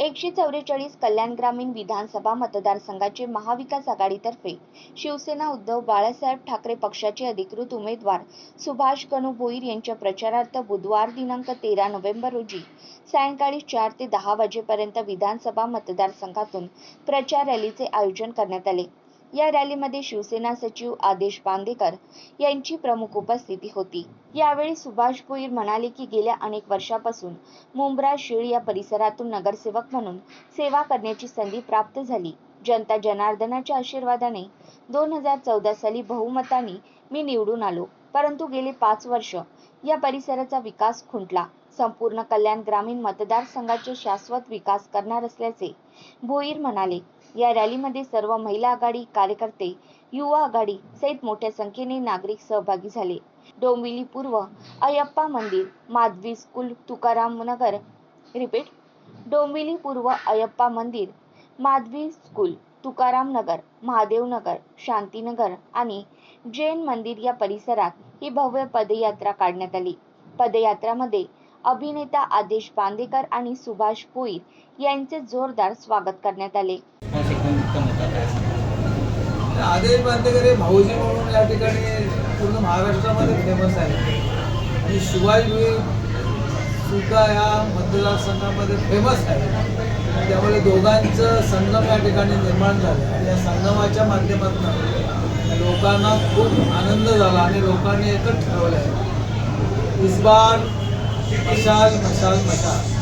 एकशे चौवेचाळीस कल्याण ग्रामीण विधानसभा मतदारसंघाचे महाविकास आघाडीतर्फे शिवसेना उद्धव बाळासाहेब ठाकरे पक्षाचे अधिकृत उमेदवार सुभाष गणू भोईर यांच्या प्रचारार्थ बुधवार दिनांक तेरा नोव्हेंबर रोजी सायंकाळी चार ते दहा वाजेपर्यंत विधानसभा मतदारसंघातून प्रचार रॅलीचे आयोजन करण्यात आले. या रॅलीमध्ये शिवसेना सचिव आदेश बांदेकर यांची प्रमुख उपस्थिती होती. यावेळी सुभाष भोईर म्हणाले की गेल्या अनेक वर्षापासून मुंब्रा शीळ या परिसरातून नगरसेवक म्हणून सेवा करण्याची संधी प्राप्त झाली. जनता जनार्दनाच्या आशीर्वादाने दोन हजार चौदा साली बहुमताने मी निवडून आलो. परंतु गेले पाच वर्ष या परिसराचा विकास खुंटला. संपूर्ण कल्याण ग्रामीण मतदारसंघाचे शाश्वत विकास करणार असल्याचे भोईर म्हणाले. या रॅलीमध्ये सर्व महिला आघाडी कार्यकर्ते युवा आघाडी सहित मोठ्या संख्येने नागरिक सहभागी झाले. डोंबिवली पूर्व अयप्पा मंदिर माधवी स्कूल तुकाराम नगर. रिपीट. डोंबिवली पूर्व अयप्पा मंदिर माधवी स्कूल तुकाराम नगर महादेव नगर शांतीनगर आणि जैन मंदिर या परिसरात ही भव्य पदयात्रा काढण्यात आली. पदयात्रामध्ये अभिनेता आदेश बांदेकर आणि सुभाष भोईर यांचे जोरदार स्वागत करण्यात आले. आदेश बांदेकर हे भाऊजी म्हणून या ठिकाणी पूर्ण महाराष्ट्रामध्ये फेमस आहे आणि शिवाजी सुद्धा या मतदारसंघामध्ये फेमस आहे. त्यामुळे दोघांचं संगम या ठिकाणी निर्माण झालं आणि या संगमाच्या माध्यमातून लोकांना खूप आनंद झाला आणि लोकांनी एकच ठरवलं आहे इस बार मशाल मशाल मशाल.